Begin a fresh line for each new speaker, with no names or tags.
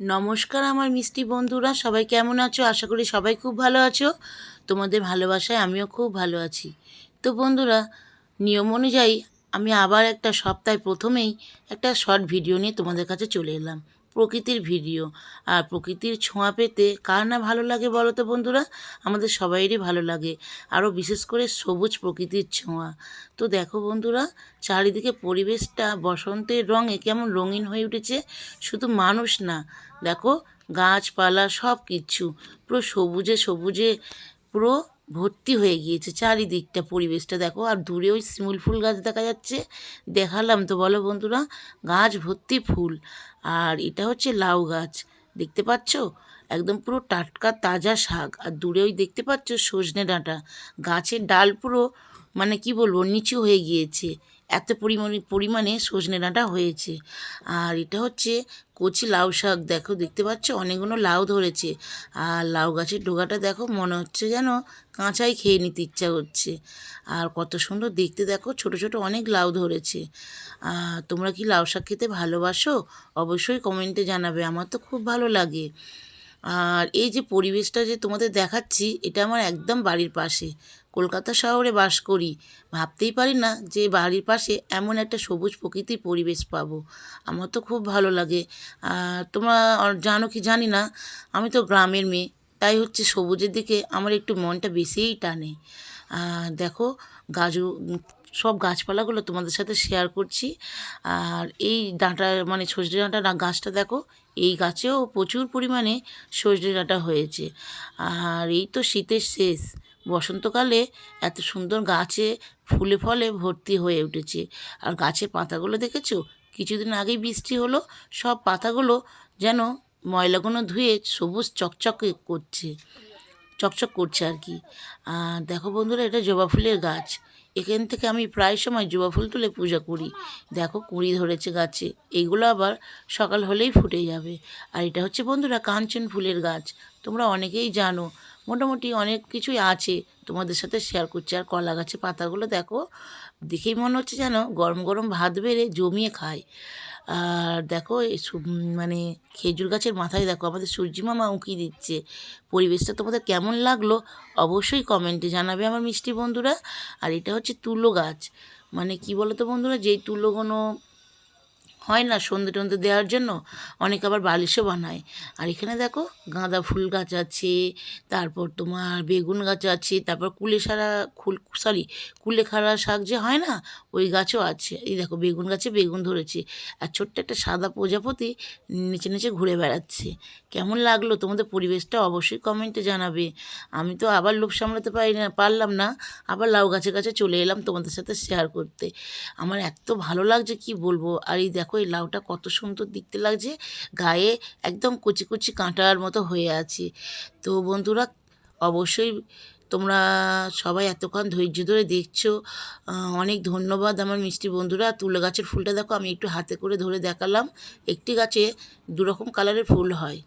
নমস্কার আমার মিষ্টি বন্ধুরা, সবাই কেমন আছো? আশা করি সবাই খুব ভালো আছো। তোমাদের ভালোবাসায় আমিও খুব ভালো আছি। তো বন্ধুরা, নিয়ম অনুযায়ী আমি আবার একটা সপ্তাহে প্রথমেই একটা শর্ট ভিডিও নিয়ে তোমাদের কাছে চলে এলাম। প্রকৃতির ভিডিও। আর প্রকৃতির ছোঁয়া পেতে কার না ভালো লাগে বলো তো বন্ধুরা? আমাদের সবাইয়েরই ভালো লাগে। আরও বিশেষ করে সবুজ প্রকৃতির ছোঁয়া। তো দেখো বন্ধুরা, চারিদিকে পরিবেশটা, বসন্তের রঙে কেমন রঙিন হয়ে উঠেছে। শুধু মানুষ না, দেখো গাছপালা সব কিছু পুরো সবুজে সবুজে, পুরো ভর্তি হয়ে গিয়েছে চারিদিকটা, পরিবেশটা দেখো। আর দূরে ওই শিমুল ফুল গাছ দেখা যাচ্ছে। দেখালাম তো, বলো বন্ধুরা, গাছ ভর্তি ফুল। আর এটা হচ্ছে লাউ গাছ, দেখতে পাচ্ছ? একদম পুরো টাটকা, তাজা শাক। আর দূরে ওই দেখতে পাচ্ছ সজনে ডাঁটা। গাছের ডাল পুরো মানে কি বলব, নিচু হয়ে গিয়েছে। এত পরিমাণে পরিমাণে সজনে ডাঁটা হয়েছে। আর এটা হচ্ছে কচি লাউ শাক। দেখো, দেখতে পাচ্ছ? অনেকগুলো লাউ ধরেছে। আর লাউ গাছের ডোগাটা দেখো, মনে হচ্ছে যেন কাঁচাই খেয়ে নিতে ইচ্ছা হচ্ছে আর কত সুন্দর দেখতে দেখো, ছোট ছোট অনেক লাউ ধরেছে। তোমরা কি লাউ শাক খেতে ভালোবাসো? অবশ্যই কমেন্টে জানাবে। আমার তো খুব ভালো লাগে। আর এই যে পরিবেশটা যে তোমাদের দেখাচ্ছি, এটা আমার একদম বাড়ির পাশে। কলকাতা শহরে বাস করি। ভাবতেই পারি না যে বাড়ির পাশে এমন একটা সবুজ প্রকৃতির পরিবেশ পাবো। আমার তো খুব ভালো লাগে। আর তোমরা জানো কি জানি না, আমি তো গ্রামের মেয়ে, তাই হচ্ছে সবুজের দিকে আমার একটু মনটা বেশিই টানে। দেখো, গাজু সব গাছপালাগুলো তোমাদের সাথে শেয়ার করছি। আর এই ডাঁটা মানে সজনে ডাঁটা না, গাছটা দেখো, এই গাছেও প্রচুর পরিমাণে সজনে ডাঁটা হয়েছে। আর এই তো শীতের শেষ, বসন্তকালে এত সুন্দর গাছে ফুলে ফলে ভর্তি হয়ে উঠেছে। আর গাছের পাতাগুলো দেখেছ? কিছুদিন আগেই বৃষ্টি হলো, সব পাতাগুলো যেন ময়লাগুলো ধুয়ে সবুজ চকচকে করছে, চকচক করছে আর কি। আর দেখো বন্ধুরা, এটা জবা ফুলের গাছ। এখান থেকে আমি প্রায় সময় জবা ফুল তুলে পূজা করি। দেখো কুঁড়ি ধরেছে গাছে। এইগুলো আবার সকাল হলেই ফুটে যাবে। আর এটা হচ্ছে বন্ধুরা, কাঞ্চন ফুলের গাছ। তোমরা অনেকেই জানো মোটামুটি অনেক কিছুই আছে। তোমাদের সাথে শেয়ার করছি। আর কলা গাছে পাতাগুলো দেখো, দেখেই মনে হচ্ছে যেন গরম গরম ভাত বেড়ে জমিয়ে খায়। আর দেখো মানে খেজুর গাছের মাথায় দেখো, আমাদের সূর্যি মামা উঁকি দিচ্ছে। পরিবেশটা তোমাদের কেমন লাগল অবশ্যই কমেন্টে জানাবে আমার মিষ্টি বন্ধুরা। আর এটা হচ্ছে তুলো গাছ। মানে কি বলো তো বন্ধুরা, যেই তুলোগুলো হয় না সন্ধে টন্ধে দেওয়ার জন্য? অনেক আবার বালিশও বানায়। আর এখানে দেখো, গাঁদা ফুল গাছ আছে, তারপর তোমার বেগুন গাছ আছে, তারপর কুলেখাড়া খুল সরি কুলেখাড়া শাক যে হয় না, ওই গাছও আছে। এই দেখো, বেগুন গাছে বেগুন ধরেছে। আর ছোট্ট একটা সাদা প্রজাপতি নিচে নিচে ঘুরে বেড়াচ্ছে। কেমন লাগল? তোমাদের পরিবেশটা অবশ্যই কমেন্টে জানাবে। আমি তো আবার লোভ সামলাতে পারি না, পারলাম না। আবার লাউ গাছের কাছে চলে এলাম তোমাদের সাথে শেয়ার করতে। আমার এত ভালো লাগছে, কি বলব? আর এই দেখো এই লাউটা কত সুন্দর দেখতে লাগছে। গায়ে একদম কুচি কুচি কাঁটার মতো হয়ে আছে। তো বন্ধুরা, অবশ্যই তোমরা সবাই এতক্ষণ ধৈর্য ধরে দেখছ। অনেক ধন্যবাদ আমার মিষ্টি বন্ধুরা। তুলো গাছের ফুলটা দেখো, আমি একটু হাতে করে ধরে দেখালাম। একটি গাছে দুরকম কালারের ফুল হয়।